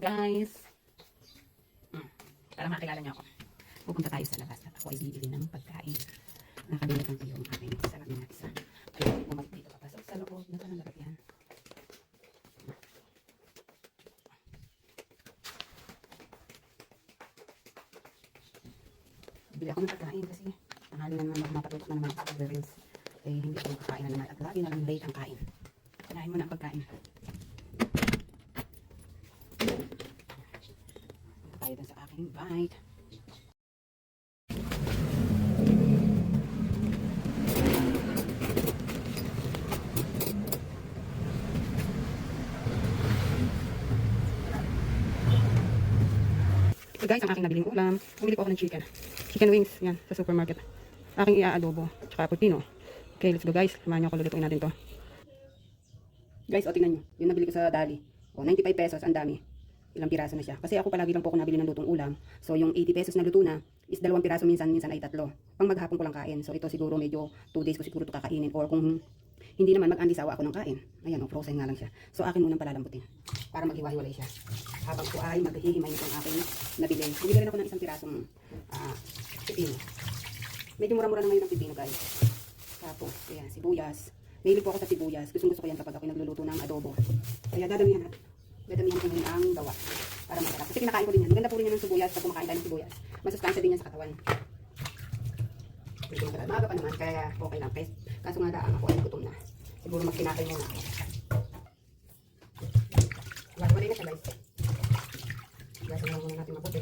guys. Hmm. Para makilala niyo ako. Pupunta tayo sa labas at ako ay bibili ng pagkain. Nakabili lang kayo ang aking salamin na isa. Kaya dito papasok sa loob. Nasa ng lagabihan. Bili ako ng pagkain kasi tanghali na naman mapatutok na naman ako sa Eh hindi ko makakain na naman at lagi na lang late ang kain. Kanahin mo na ang pagkain. Tayo dun sa aking bite. So guys, ang aking nabiling ulam. Bumili po ako ng chicken. Chicken wings, yan, sa supermarket. Aking iaadobo, tsaka pulpino. Okay, let's go guys. Samahan niyo ako, lulutuin natin to. Guys, o tingnan nyo. Yung nabili ko sa Dali. O, 95 pesos, ang dami. Ilang piraso na siya. Kasi ako palagi lang po ako nabili ng lutong ulam. So, yung 80 pesos na luto na, is dalawang piraso minsan, minsan ay tatlo. Pang maghapon ko lang kain. So, ito siguro medyo 2 days ko siguro ito kakainin. Or kung hindi naman, mag-andisawa ako ng kain. Ayan, o, frozen nga lang siya. So, akin munang palalambutin. Para maghiwa-hiwalay siya. Habang ko ay maghihimay nitong aking nabili. Bumili rin ako ng isang pirasong ah, pipino. Medyo mura-mura na ngayon ang pipino, guys. Tapos, ayan, sibuyas. Mahilig po ako sa sibuyas. Gusto gusto ko yan kapag ako nagluluto ng adobo. Kaya dadamihan. Dadamihan ko ang gawa. Kasi kinakain ko din yan. Maganda po rin yan ng sibuyas pag kumakain tayo ng sibuyas. Masustansya din yan sa katawan. Maaga pa naman, kaya okay lang. Kasi, kaso nga daang ako ay gutom na. Siguro magkinakay muna ako. Wala na siya guys. Gaso lang muna natin mabuti.